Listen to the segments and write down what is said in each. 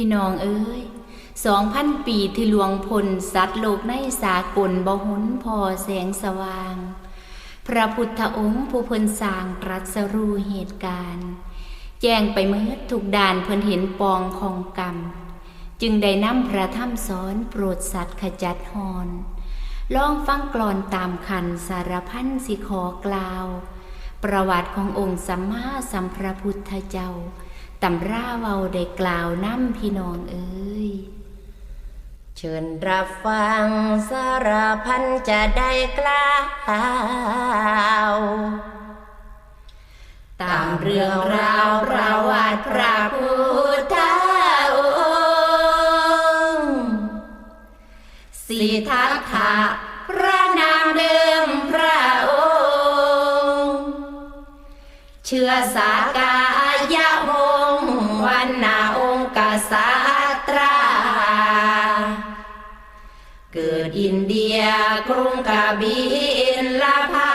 พี่น้องเอ้ยสองพันปีที่หลวงพลสัตว์โลกในสากลบ่หุนพอแสงสว่าง พระพุทธองค์ผู้เพิ่นสร้างตรัสรู้เหตุการณ์ แจ้งไปเมื่อทุกด่านเพิ่นเห็นปองของกรรม จึงได้นำพระธรรมสอนโปรดสัตว์ขจัดหอนลองฟังกลอนตามคันสารพันสิขอกล่าว ประวัติขององค์สัมมาสัมพระพุทธเจ้า ตำราเว้าได้กล่าวน้ำพี่น้องเอ้ย เชิญรับฟังสารพันจะได้กล่าวตามเรื่องราวประวัติพระพุทธองค์สิทัตถะพระนามเดิมพระองค์ เชื้อสากา ยกรุงกาบินลาภา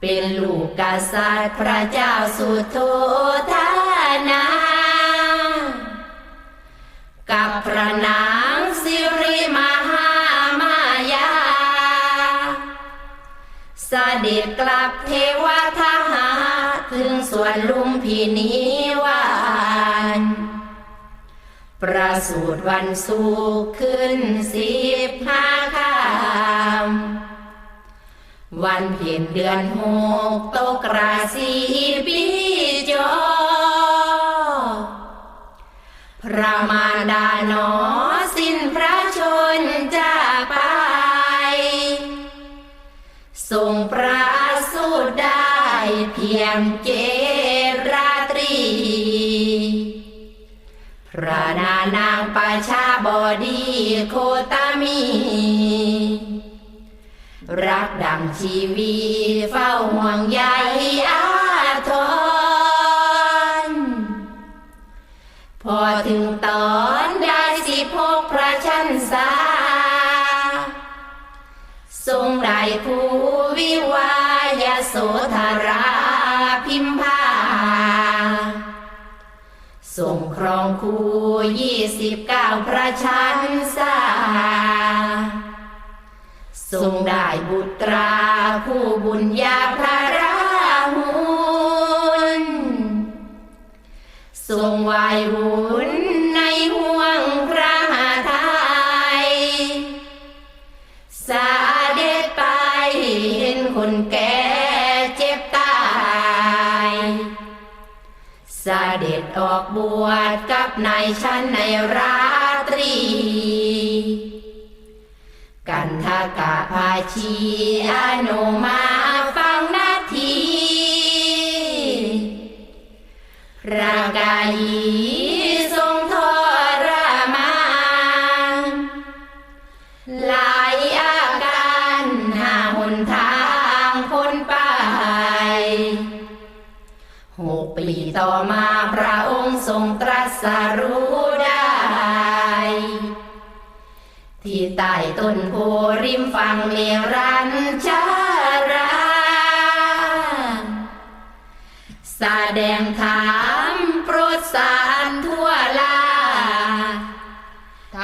เป็นลูกกษัตริย์พระเจ้าสุโธธานากับพระนางสิริมหามายาเสด็จกลับเทวทหาถึงสวนลุมพินีวา ประสูติวันสุขขึ้นสิบห้าค่ำวันเพ็ญเดือนหกตกราศีปีจอ พระมารดาหนอสิ้นพระชนจากไป ทรงพระสูตรได้เพียงเจานางประชาบดีโคตามี รักดังชีวีเฝ้าห่วงใยอาทรพอถึงตอนได้สิพกพระชันษาทรงได้ผู้วิวายโสธราพิมพา รงครองคู่ยี่สิบเก้าพระชันสาทรงได้บุตราคู่บุญญาพระราหุนทรงวายหุนในหัว สาเด็จออกบวชกับนายชั้นในราตรี กันทกะภาชีอนุมาฟังนาทีพระกาย หกปีต่อมาพระองค์ทรงตรัสรู้ได้ ที่ใต้ต้นโพริมฝั่งเมรัญชารา แสดงธรรมโปรดสารทั่วลา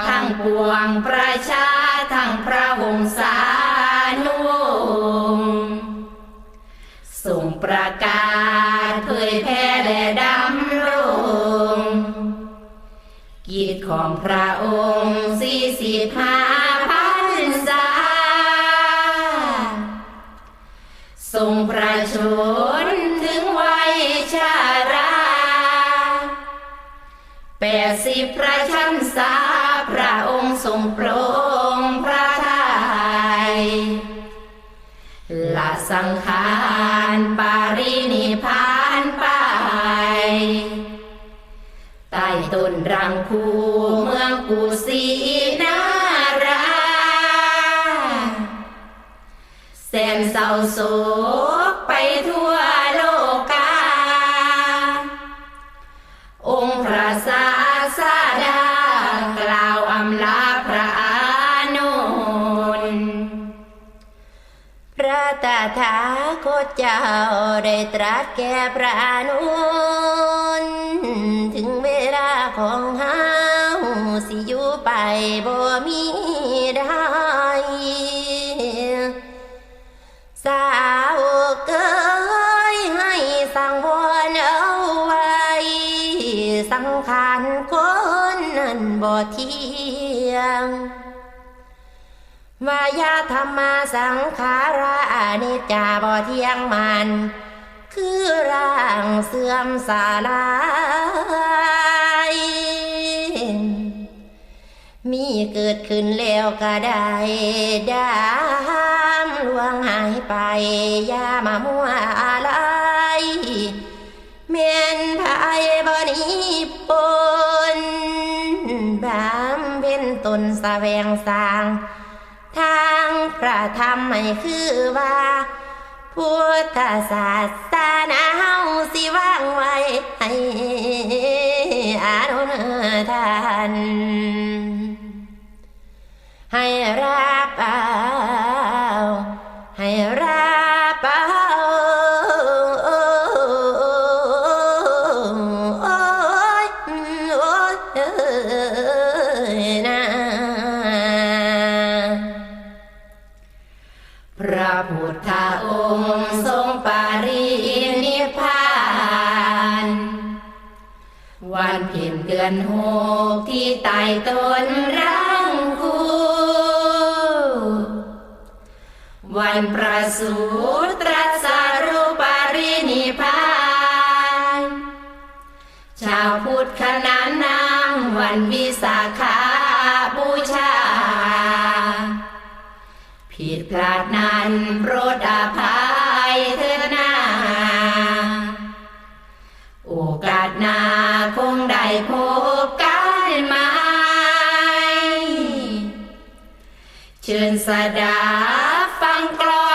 ทั้งปวงประชาทั้งพระวงศานุวงศ์ส่งประกาศ ดสิบพระชันษาพระองค์ทรงโปรงพระทัยละสังขารปารินิพานไปใต้ต้นรังคูเมืองกุสีนาราแสนเศร้าโศก ถาคตเจ้าได้ตรัสแก่พระนุนถึงเวลาของเฮาสิอยู่ไปบ่มีได้สาวเกยให้สังวรเอาไว้สังขารคนนั้นบ่เที่ยง วายาธรรมาสังขารานิจจาบ่เที่ยงมัน คือร่างเสื่อมสาลายมีเกิดขึ้นแล้วก็ได้ดามลวงหายไปยามามัวอะไรเมียนภายบนีปนบามเป็นตนสะแวงสร้าง ทางพระธรรมไม่คือว่าพุทธศาสนาเฮาสิวางไว้ให้อานุทาน วันเพ็ญเดือนหกที่ใต้ต้นรังคูวันประสูติตรัสรูปารินิพพานชาวพุทธขนานนามวันวิสาขาบูชา ผิดพลาดนั้นโปรดอภัย สดาฟังกลอ